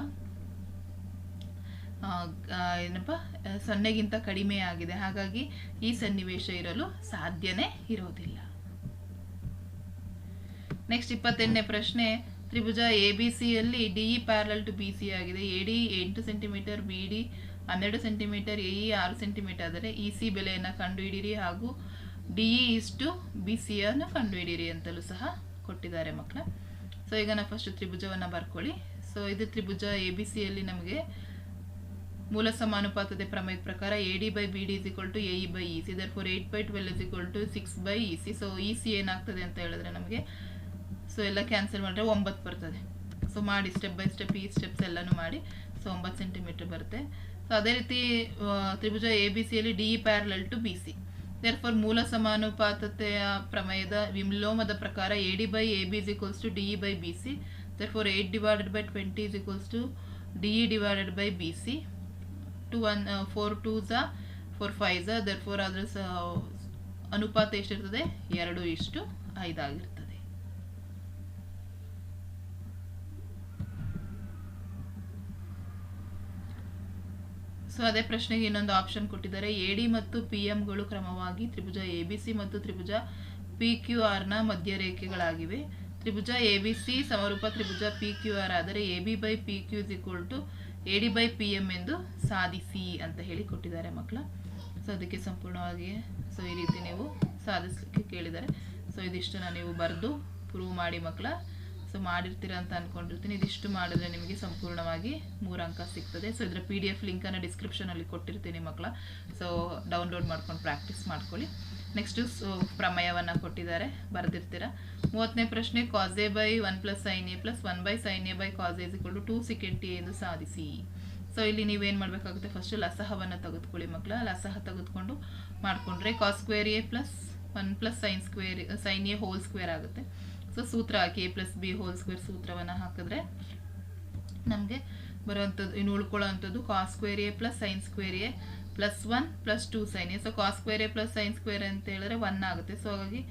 ಏನಪ್ಪ? ಸೊನ್ನೆಗಿಂತ ಕಡಿಮೆ ಆಗಿದೆ. ಹಾಗಾಗಿ ಈ ಸನ್ನಿವೇಶ ಇರಲು ಸಾಧ್ಯನೇ ಇರೋದಿಲ್ಲ. ನೆಕ್ಸ್ಟ್ ಇಪ್ಪತ್ತೆಂಟನೇ ಪ್ರಶ್ನೆ. ತ್ರಿಭುಜ ಎ ಬಿ ಸಿಯಲ್ಲಿ D E parallel to B C ಆಗಿದೆ. ಎ ಡಿ ಎಂಟು ಸೆಂಟಿಮೀಟರ್ ಬಿ ಡಿ ಹನ್ನೆರಡು ಸೆಂಟಿಮೀಟರ್ ಎಇ ಇ ಆರು ಸೆಂಟಿಮೀಟರ್ ಆದರೆ ಇ ಸಿ ಬೆಲೆಯನ್ನು ಕಂಡುಹಿಡಿಯಿರಿ. ಹಾಗೂ ಡಿ ಇ ಇಷ್ಟು ಬಿ ಸಿ ಅನ್ನು ಕಂಡುಹಿಡಿಯಿರಿ ಅಂತಲೂ ಸಹ ಕೊಟ್ಟಿದ್ದಾರೆ ಮಕ್ಕಳ. ಸೊ ಈಗ ನಾವು ಫಸ್ಟ್ ತ್ರಿಭುಜವನ್ನು ಬರ್ಕೊಳ್ಳಿ. ಸೊ ಇದು ತ್ರಿಭುಜ ಎ ಬಿ ಸಿಯಲ್ಲಿ ನಮಗೆ ಮೂಲ ಸಮಾನುಪಾತದ ಪ್ರಮೇಯದ ಪ್ರಕಾರ A D by B D is equal to A E by E C therefore eight by twelve is equal to six by E C so E C ಏನಾಗ್ತದೆ ಅಂತ ಹೇಳಿದ್ರೆ ನಮಗೆ ಸೊ ಎಲ್ಲ ಕ್ಯಾನ್ಸಲ್ ಮಾಡಿದ್ರೆ ಒಂಬತ್ತು ಬರ್ತದೆ. ಸೊ ಮಾಡಿ ಸ್ಟೆಪ್ ಬೈ ಸ್ಟೆಪ್ ಈ ಸ್ಟೆಪ್ಸ್ ಎಲ್ಲನೂ ಮಾಡಿ ಸೊ ಒಂಬತ್ತು ಸೆಂಟಿಮೀಟರ್ ಬರುತ್ತೆ. ಸೊ ಅದೇ ರೀತಿ ತ್ರಿಭುಜ ಎ ಬಿ ಸಿಯಲ್ಲಿ D E parallel to B C for ಮೂಲ ಸಮಾನುಪಾತತೆಯ ಪ್ರಮೇಯದ ವಿಲೋಮದ ಪ್ರಕಾರ A D by A B is equals to D E by B C therefore eight divided by twenty is equals to D E divided by B C two one four two ಝ four five therefore ಅದ್ರ ಅನುಪಾತ ಎಷ್ಟಿರ್ತದೆ ಎರಡು ಇಷ್ಟು ಐದಾಗಿರ್ತದೆ so ಅದೇ ಪ್ರಶ್ನೆಗೆ ಇನ್ನೊಂದು option ಕೊಟ್ಟಿದ್ದಾರೆ. A D ಮತ್ತು P ಎಂಗಳು ಕ್ರಮವಾಗಿ ತ್ರಿಭುಜ ಎ ಬಿ ಸಿ ಮತ್ತು ತ್ರಿಭುಜ ಪಿ ಕ್ಯೂ ಆರ್ನ ಮಧ್ಯರೇಖೆಗಳಾಗಿವೆ. ತ್ರಿಭುಜ ಎ ಬಿ ಸಿ ಸಮರೂಪ ತ್ರಿಭುಜ ಪಿ ಕ್ಯೂ ಆರ್ ಆದರೆ A B by P Q is equal to A D by P M ಎಂದು ಸಾಧಿಸಿ ಅಂತ ಹೇಳಿ ಕೊಟ್ಟಿದ್ದಾರೆ ಮಕ್ಕಳ. ಸೊ ಅದಕ್ಕೆ ಸಂಪೂರ್ಣವಾಗಿ ಸೊ ಈ ರೀತಿ ನೀವು ಸಾಧಿಸಲಿಕ್ಕೆ ಕೇಳಿದ್ದಾರೆ. ಸೊ ಇದಿಷ್ಟನ್ನು ನೀವು ಬರೆದು ಪ್ರೂವ್ ಮಾಡಿ ಮಕ್ಕಳ. ಸೊ ಮಾಡಿರ್ತೀರ ಅಂತ ಅಂದ್ಕೊಂಡಿರ್ತೀನಿ ಇದಿಷ್ಟು ಮಾಡಿದ್ರೆ ನಿಮಗೆ ಸಂಪೂರ್ಣವಾಗಿ ಮೂರು ಅಂಕ ಸಿಗ್ತದೆ. ಸೊ ಇದರ ಪಿ ಡಿ ಎಫ್ ಲಿಂಕನ್ನು ಡಿಸ್ಕ್ರಿಪ್ಷನಲ್ಲಿ ಕೊಟ್ಟಿರ್ತೀನಿ ಮಕ್ಕಳ ಸೊ ಡೌನ್ಲೋಡ್ ಮಾಡ್ಕೊಂಡು ಪ್ರಾಕ್ಟೀಸ್ ಮಾಡ್ಕೊಳ್ಳಿ. ನೆಕ್ಸ್ಟು ಸೊ ಪ್ರಮೇಯವನ್ನು ಕೊಟ್ಟಿದ್ದಾರೆ. ಬರೆದಿರ್ತೀರ? ಮೂವತ್ತನೇ ಪ್ರಶ್ನೆ cos A by one plus sin A plus one by sin A by cos is equal to two second T ಎಂದು ಸಾಧಿಸಿ. ಸೊ ಇಲ್ಲಿ ನೀವೇನು ಮಾಡಬೇಕಾಗುತ್ತೆ? ಫಸ್ಟು ಲಸಹವನ್ನು ತೆಗೆದುಕೊಳ್ಳಿ ಮಕ್ಕಳ ಲಸಹ ತೆಗೆದುಕೊಂಡು ಮಾಡಿಕೊಂಡ್ರೆ cos square A plus one plus sin square sin A whole square ಆಗುತ್ತೆ. ಸೊ ಸೂತ್ರ, K plus B whole square ಸೂತ್ರವನ್ನು ಹಾಕಿದ್ರೆ ನಮಗೆ ಬರುವಂಥದ್ದು, ಇನ್ನು ಉಳ್ಕೊಳ್ಳೋ ಅಂಥದ್ದು cos square A plus sin square A plus one plus two sin A so cos square A plus sin square ಅಂತ ಹೇಳಿದ್ರೆ ಒನ್ ಆಗುತ್ತೆ. ಸೊ ಹಾಗಾಗಿ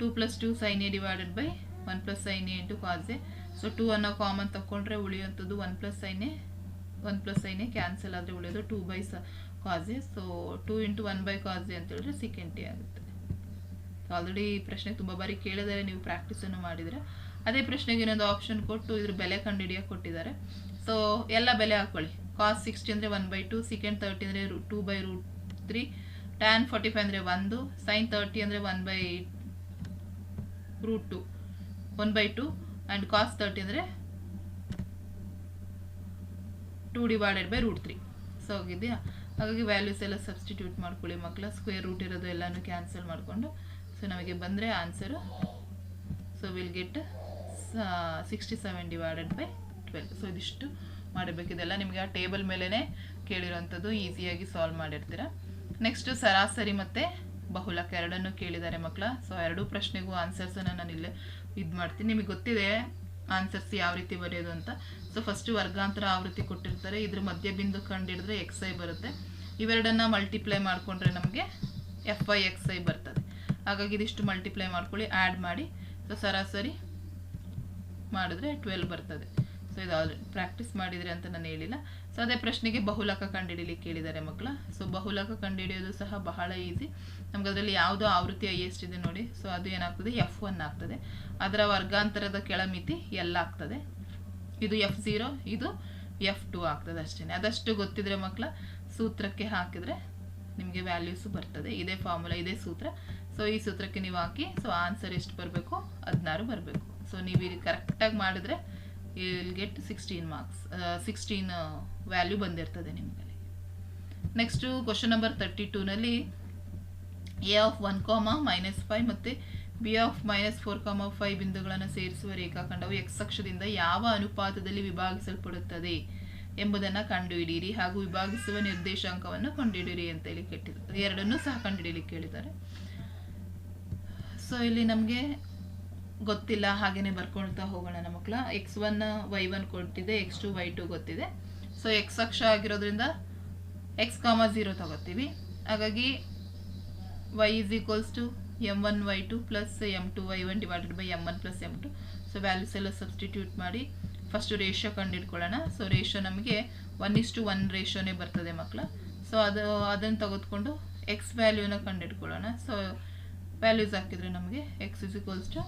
two plus two sin A divided by one plus sin A into cos A so two ಅನ್ನೋ common ತಗೊಂಡ್ರೆ ಉಳಿಯುವಂಥದ್ದು one plus sin A one plus sin A cancel ಆದರೆ ಉಳಿಯೋದು two by ಸ cos so two into one by cos A ಅಂತ ಹೇಳಿದ್ರೆ second A ಆಗುತ್ತೆ. Already ಈ ಪ್ರಶ್ನೆ ತುಂಬ ಬಾರಿ ಕೇಳಿದರೆ ನೀವು ಪ್ರಾಕ್ಟೀಸನ್ನು ಮಾಡಿದರೆ, ಅದೇ ಪ್ರಶ್ನೆಗೆ ಇನ್ನೊಂದು ಆಪ್ಷನ್ ಕೊಟ್ಟು ಇದ್ರ ಬೆಲೆ ಕಂಡುಹಿಡಿಯೋಕೆ ಕೊಟ್ಟಿದ್ದಾರೆ. ಸೊ ಎಲ್ಲ ಬೆಲೆ ಹಾಕ್ಕೊಳ್ಳಿ ಕಾಸ್ ಸಿಕ್ಸ್ಟಿ ಅಂದರೆ one by two second thirty ಅಂದರೆ two by root three tan forty five ಅಂದರೆ ಒಂದು ಸೈನ್ ತರ್ಟಿ ಅಂದರೆ one by root two one by two and cos thirty ಅಂದರೆ two divided by root three so ಹೋಗಿದೆಯಾ ಹಾಗಾಗಿ values ಎಲ್ಲ substitute ಮಾಡ್ಕೊಳ್ಳಿ ಮಕ್ಕಳ square root ಇರೋದು ಎಲ್ಲನೂ ಕ್ಯಾನ್ಸಲ್ ಮಾಡಿಕೊಂಡು. ಸೊ ನಮಗೆ ಬಂದರೆ answer so will get sixty seven divided by twelve so ಇದಿಷ್ಟು ಮಾಡಬೇಕಿದೆಲ್ಲ ನಿಮಗೆ ಆ ಟೇಬಲ್ ಮೇಲೇ ಕೇಳಿರೋವಂಥದ್ದು ಈಸಿಯಾಗಿ ಸಾಲ್ವ್ ಮಾಡಿರ್ತೀರ. ನೆಕ್ಸ್ಟು ಸರಾಸರಿ ಮತ್ತು ಬಹುಲಕ ಎರಡನ್ನು ಕೇಳಿದ್ದಾರೆ ಮಕ್ಕಳ. ಸೊ ಎರಡೂ ಪ್ರಶ್ನೆಗೂ ಆನ್ಸರ್ಸನ್ನು ನಾನು ಇಲ್ಲೇ ಇದು ಮಾಡ್ತೀನಿ. ನಿಮಗೆ ಗೊತ್ತಿದೆ ಆನ್ಸರ್ಸ್ ಯಾವ ರೀತಿ ಬರೆಯೋದು ಅಂತ. ಸೊ ಫಸ್ಟು ವರ್ಗಾಂತರ ಆವೃತ್ತಿ ಕೊಟ್ಟಿರ್ತಾರೆ. ಇದ್ರ ಮಧ್ಯ ಬಿಂದು ಕಂಡಿಡಿದ್ರೆ ಎಕ್ಸ್ ಐ ಬರುತ್ತೆ. ಇವೆರಡನ್ನ ಮಲ್ಟಿಪ್ಲೈ ಮಾಡಿಕೊಂಡ್ರೆ ನಮಗೆ ಎಫ್ ಐ ಎಕ್ಸ್ ಐ ಬರ್ತದೆ. ಹಾಗಾಗಿ ಇದಿಷ್ಟು ಮಲ್ಟಿಪ್ಲೈ ಮಾಡ್ಕೊಳ್ಳಿ ಆ್ಯಡ್ ಮಾಡಿ ಸೊ ಸರಾಸರಿ ಮಾಡಿದ್ರೆ ಟ್ವೆಲ್ ಬರ್ತದೆ. ಸೊ ಇದು ಆಲ್ರೆಡಿ ಪ್ರಾಕ್ಟೀಸ್ ಮಾಡಿದರೆ ಅಂತ ನಾನು ಹೇಳಿಲ್ಲ. ಸೊ ಅದೇ ಪ್ರಶ್ನೆಗೆ ಬಹುಲಕ ಕಂಡುಹಿಡಿಲಿಕ್ಕೆ ಕೇಳಿದ್ದಾರೆ ಮಕ್ಕಳ. ಸೊ ಬಹುಲಕ ಕಂಡುಹಿಡಿಯೋದು ಸಹ ಬಹಳ ಈಸಿ ನಮ್ಗೆ ಅದರಲ್ಲಿ ಯಾವುದೋ ಆವೃತ್ತಿ ಎಷ್ಟಿದೆ ನೋಡಿ. ಸೊ ಅದು ಏನಾಗ್ತದೆ? ಎಫ್ ಒನ್ ಆಗ್ತದೆ. ಅದರ ವರ್ಗಾಂತರದ ಕೆಳಮಿತಿ ಎಲ್ಲ ಆಗ್ತದೆ. ಇದು ಎಫ್ ಝೀರೋ ಇದು ಎಫ್ ಟು ಆಗ್ತದೆ ಅಷ್ಟೇ ಅದಷ್ಟು ಗೊತ್ತಿದ್ರೆ ಮಕ್ಕಳ ಸೂತ್ರಕ್ಕೆ ಹಾಕಿದರೆ ನಿಮಗೆ ವ್ಯಾಲ್ಯೂಸು ಬರ್ತದೆ. ಇದೇ ಫಾರ್ಮುಲಾ ಇದೇ ಸೂತ್ರ. ಸೊ ಈ ಸೂತ್ರಕ್ಕೆ ನೀವು ಹಾಕಿ ಸೊ ಆನ್ಸರ್ ಎಷ್ಟು ಬರಬೇಕು? ಹದಿನಾರು ಬರಬೇಕು. ಸೊ ನೀವು ಇಲ್ಲಿ ಕರೆಕ್ಟಾಗಿ ಮಾಡಿದ್ರೆ will get sixteen marks sixteen value ಬಂದಿರ್ತದೆ ನಿಮಗೆ next question number thirty ಟೂನಲ್ಲಿ A of one comma minus five ಮತ್ತು B of minus four comma five ಬಿಂದುಗಳನ್ನು ಸೇರಿಸುವ ರೇಖಾಖಂಡವು ಎಕ್ಸ್ ಅಕ್ಷದಿಂದ ಯಾವ ಅನುಪಾತದಲ್ಲಿ ವಿಭಾಗಿಸಲ್ಪಡುತ್ತದೆ ಎಂಬುದನ್ನು ಕಂಡುಹಿಡಿಯಿರಿ ಹಾಗೂ ವಿಭಾಗಿಸುವ ನಿರ್ದೇಶಾಂಕವನ್ನು ಕಂಡುಹಿಡಿಯಿರಿ ಅಂತ ಹೇಳಿ ಕೆಟ್ಟಿದ್ದಾರೆ ಎರಡನ್ನೂ ಸಹ ಕಂಡುಹಿಡಿಯಲಿಕ್ಕೆ ಹೇಳಿದ್ದಾರೆ. ಸೊ ಇಲ್ಲಿ ನಮಗೆ ಗೊತ್ತಿಲ್ಲ, ಹಾಗೇನೆ ಬರ್ಕೊಳ್ತಾ ಹೋಗೋಣ ನಮ್ಮ ಮಕ್ಕಳ. ಎಕ್ಸ್ ಒನ್ ವೈ ಒನ್ ಕೊಟ್ಟಿದೆ ಎಕ್ಸ್ ಟು ವೈ ಟು ಗೊತ್ತಿದೆ. ಸೊ ಎಕ್ಸ್ ಅಕ್ಷ ಆಗಿರೋದ್ರಿಂದ ಎಕ್ಸ್ ಕಾಮ ಝೀರೋ ತಗೋತೀವಿ. ಹಾಗಾಗಿ y is equals to m one y two plus m two y one divided by m one plus m two so values ಎಲ್ಲ substitute ಮಾಡಿ first ratio ಕಂಡುಹಿಡ್ಕೊಳ್ಳೋಣ so ratio ನಮಗೆ one is to one ರೇಷೋನೇ ಬರ್ತದೆ ಮಕ್ಕಳ. So ಅದು, ಅದನ್ನು ತೆಗೆದುಕೊಂಡು ಎಕ್ಸ್ ವ್ಯಾಲ್ಯೂನ ಕಂಡುಹಿಡ್ಕೊಳ್ಳೋಣ ಸೊ ವ್ಯಾಲ್ಯೂಸ್ ಹಾಕಿದರೆ ನಮಗೆ x is equals to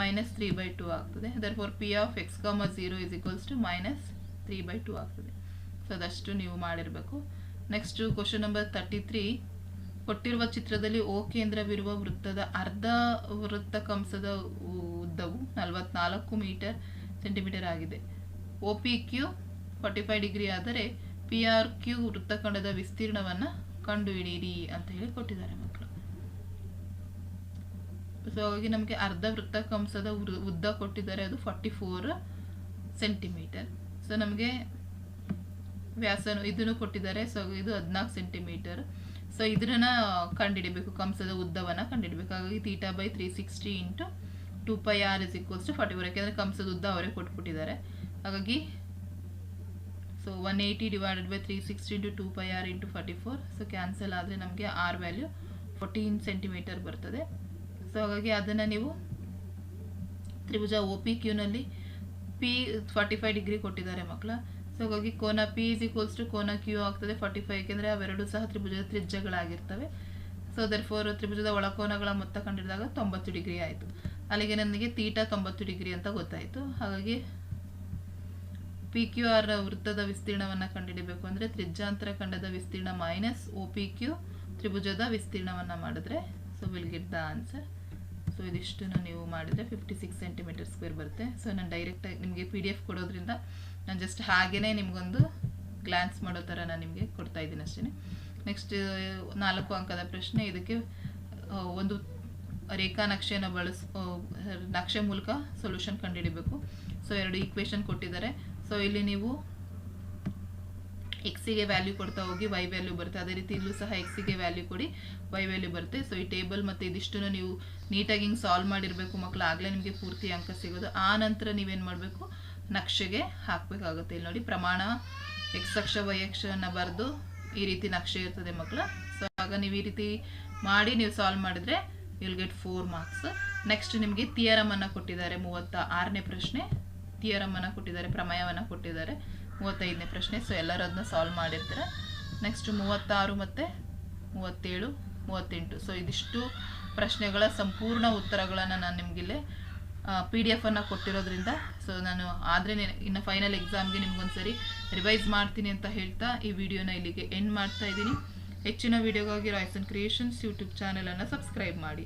minus three by two ಆಗ್ತದೆ. Therefore P of x comma zero is equals to minus three by two ಆಗ್ತದೆ. ಸೊ ಅದಷ್ಟು ನೀವು ಮಾಡಿರಬೇಕು. Next question number thirty three ಕೊಟ್ಟಿರುವ ಚಿತ್ರದಲ್ಲಿ ಓ ಕೇಂದ್ರವಿರುವ ವೃತ್ತದ ಅರ್ಧ ವೃತ್ತ ಕಂಸದ ಉದ್ದವು ನಲವತ್ನಾಲ್ಕು ಮೀಟರ್ ಸೆಂಟಿಮೀಟರ್ ಆಗಿದೆ. O P Q forty five degree ಆದರೆ ಪಿ ಆರ್ ಕ್ಯೂ ವೃತ್ತಖಂಡದ ವಿಸ್ತೀರ್ಣವನ್ನು ಕಂಡುಹಿಡಿಯಿರಿ ಅಂತ ಹೇಳಿ ಕೊಟ್ಟಿದ್ದಾರೆ ಸೊ ಹಾಗಾಗಿ ನಮಗೆ ಅರ್ಧ ವೃತ್ತ ಕಂಸದ ಉದ್ದ ಕೊಟ್ಟಿದ್ದಾರೆ ಅದು ಫಾರ್ಟಿ ಫೋರ್ ಸೆಂಟಿಮೀಟರ್ ಸೊ ನಮಗೆ ವ್ಯಾಸನು ಇದನ್ನು ಕೊಟ್ಟಿದ್ದಾರೆ. ಸೊ ಇದು ಹದಿನಾಲ್ಕು ಸೆಂಟಿಮೀಟರ್ ಸೊ ಇದನ್ನ ಕಂಡುಹಿಡಿಬೇಕು ಕಂಸದ ಉದ್ದವನ್ನು ಕಂಡುಹಿಡಬೇಕು ಹಾಗಾಗಿ theta by three sixty into two pi R is equals to forty four ಯಾಕೆಂದರೆ ಕಂಸದ ಉದ್ದ ಅವರೇ ಕೊಟ್ಬಿಟ್ಟಿದ್ದಾರೆ. ಹಾಗಾಗಿ so one eighty divided by three sixty into two pi R into forty four so cancel ಆದರೆ ನಮಗೆ ಆರ್ ವ್ಯಾಲ್ಯೂ ಫೋರ್ಟೀನ್ ಸೆಂಟಿಮೀಟರ್ ಬರ್ತದೆ. So ಹಾಗಾಗಿ ಅದನ್ನು ನೀವು ತ್ರಿಭುಜ ಒ ಪಿ ಕ್ಯೂನಲ್ಲಿ ಪಿ ಫಾರ್ಟಿ ಫೈವ್ ಡಿಗ್ರಿ ಕೊಟ್ಟಿದ್ದಾರೆ ಮಕ್ಕಳ ಸೊ ಹಾಗಾಗಿ ಕೋನ ಪಿ ಇಸ್ ಈಕ್ವಲ್ಸ್ ಟು ಕೋನ ಕ್ಯೂ ಆಗ್ತದೆ ಫಾರ್ಟಿ ಫೈವ್ ಏಕೆಂದರೆ ಅವೆರಡು ಸಹ ತ್ರಿಭುಜದ ತ್ರಿಜ್ಯಗಳಾಗಿರ್ತವೆ. ಸೊ ದರ್ ಫೋರ್ ತ್ರಿಭುಜದ ಒಳಕೋನಗಳ ಮೊತ್ತ ಕಂಡಿಡಿದಾಗ ತೊಂಬತ್ತು ಡಿಗ್ರಿ ಆಯಿತು. ಅಲ್ಲಿಗೆ ನನಗೆ ತೀಟ ತೊಂಬತ್ತು ಡಿಗ್ರಿ ಅಂತ ಗೊತ್ತಾಯಿತು. ಹಾಗಾಗಿ ಪಿ ಕ್ಯೂ ಆರ್ ವೃತ್ತದ ವಿಸ್ತೀರ್ಣವನ್ನು ಕಂಡುಹಿಡಬೇಕು ಅಂದರೆ ತ್ರಿಜ್ಯಾಂತರ ಖಂಡದ ವಿಸ್ತೀರ್ಣ ಮೈನಸ್ ಒ ಪಿ ಕ್ಯೂ ತ್ರಿಭುಜದ ವಿಸ್ತೀರ್ಣವನ್ನು ಮಾಡಿದ್ರೆ. So will get the answer so ಇದಿಷ್ಟನ್ನು ನೀವು ಮಾಡಿದರೆ ಫಿಫ್ಟಿ ಸಿಕ್ಸ್ ಸೆಂಟಿಮೀಟರ್ ಸ್ಕ್ವೇರ್ ಬರುತ್ತೆ. ಸೊ ನಾನು ಡೈರೆಕ್ಟಾಗಿ ನಿಮಗೆ ಪಿ ಡಿ ಎಫ್ ಕೊಡೋದ್ರಿಂದ ನಾನು ಜಸ್ಟ್ ಹಾಗೇ ನಿಮಗೊಂದು ಗ್ಲ್ಯಾನ್ಸ್ ಮಾಡೋ ಥರ ನಾನು ನಿಮಗೆ ಕೊಡ್ತಾ ಇದ್ದೀನಿ ಅಷ್ಟೇ ನೆಕ್ಸ್ಟ್ ನಾಲ್ಕು ಅಂಕದ ಪ್ರಶ್ನೆ, ಇದಕ್ಕೆ ಒಂದು ರೇಖಾ ನಕ್ಷೆಯನ್ನು ಬಳಸ್ ನಕ್ಷೆ ಮೂಲಕ ಸೊಲ್ಯೂಷನ್ ಕಂಡುಹಿಡಿಬೇಕು. ಸೊ ಎರಡು ಈಕ್ವೇಷನ್ ಕೊಟ್ಟಿದ್ದಾರೆ. ಸೊ ಇಲ್ಲಿ ನೀವು ಎಕ್ಸಿಗೆ ವ್ಯಾಲ್ಯೂ ಕೊಡ್ತಾ ಹೋಗಿ ವೈ ವ್ಯಾಲ್ಯೂ ಬರುತ್ತೆ. ಅದೇ ರೀತಿ ಇಲ್ಲೂ ಸಹ ಎಕ್ಸಿಗೆ ವ್ಯಾಲ್ಯೂ ಕೊಡಿ ವೈ ವ್ಯಾಲ್ಯೂ ಬರುತ್ತೆ. ಸೊ ಈ ಟೇಬಲ್ ಮತ್ತು ಇದಿಷ್ಟನ್ನು ನೀವು ನೀಟಾಗಿ ಹಿಂಗೆ ಸಾಲ್ವ್ ಮಾಡಿರಬೇಕು ಮಕ್ಕಳು ಆಗಲೇ ನಿಮಗೆ ಪೂರ್ತಿ ಅಂಕ ಸಿಗೋದು. ಆ ನಂತರ ನೀವೇನು ಮಾಡಬೇಕು? ನಕ್ಷೆಗೆ ಹಾಕಬೇಕಾಗುತ್ತೆ. ಇಲ್ಲಿ ನೋಡಿ ಪ್ರಮಾಣ ಎಕ್ಸ್ ಅಕ್ಷ ವೈ ಅಕ್ಷನ ಬರೆದು ಈ ರೀತಿ ನಕ್ಷೆ ಇರ್ತದೆ ಮಕ್ಕಳು ಸೊ ಆಗ ನೀವು ಈ ರೀತಿ ಮಾಡಿ ನೀವು ಸಾಲ್ವ್ ಮಾಡಿದರೆ will get four marks next ನಿಮಗೆ ತಿಯರಮನ್ನು ಕೊಟ್ಟಿದ್ದಾರೆ ಮೂವತ್ತ ಆರನೇ ಪ್ರಶ್ನೆ. ಥಿಯರಮನ್ನು ಕೊಟ್ಟಿದ್ದಾರೆ, ಪ್ರಮೇಯವನ್ನು ಕೊಟ್ಟಿದ್ದಾರೆ. ಮೂವತ್ತೈದನೇ ಪ್ರಶ್ನೆ. ಸೊ ಎಲ್ಲರೂ ಅದನ್ನ ಸಾಲ್ವ್ ಮಾಡಿರ್ತಾರೆ. ನೆಕ್ಸ್ಟ್ ಮೂವತ್ತಾರು ಮತ್ತು ಮೂವತ್ತೇಳು, ಮೂವತ್ತೆಂಟು. ಸೊ ಇದಿಷ್ಟು ಪ್ರಶ್ನೆಗಳ ಸಂಪೂರ್ಣ ಉತ್ತರಗಳನ್ನು ನಾನು ನಿಮಗಿಲ್ಲಿ ಪಿ ಡಿ ಎಫನ್ನು ಕೊಟ್ಟಿರೋದ್ರಿಂದ. ಸೊ ನಾನು ಆದರೆ ಇನ್ನು ಫೈನಲ್ ಎಕ್ಸಾಮ್ಗೆ ನಿಮ್ಗೊಂದ್ಸರಿ ರಿವೈಸ್ ಮಾಡ್ತೀನಿ ಅಂತ ಹೇಳ್ತಾ ಈ ವಿಡಿಯೋನ ಇಲ್ಲಿಗೆ ಎಂಡ್ ಮಾಡ್ತಾ ಇದ್ದೀನಿ. ಹೆಚ್ಚಿನ ವಿಡಿಯೋಗಾಗಿ ರಾಯ್ಸನ್ ಕ್ರಿಯೇಷನ್ಸ್ ಯೂಟ್ಯೂಬ್ ಚಾನಲನ್ನು ಸಬ್ಸ್ಕ್ರೈಬ್ ಮಾಡಿ.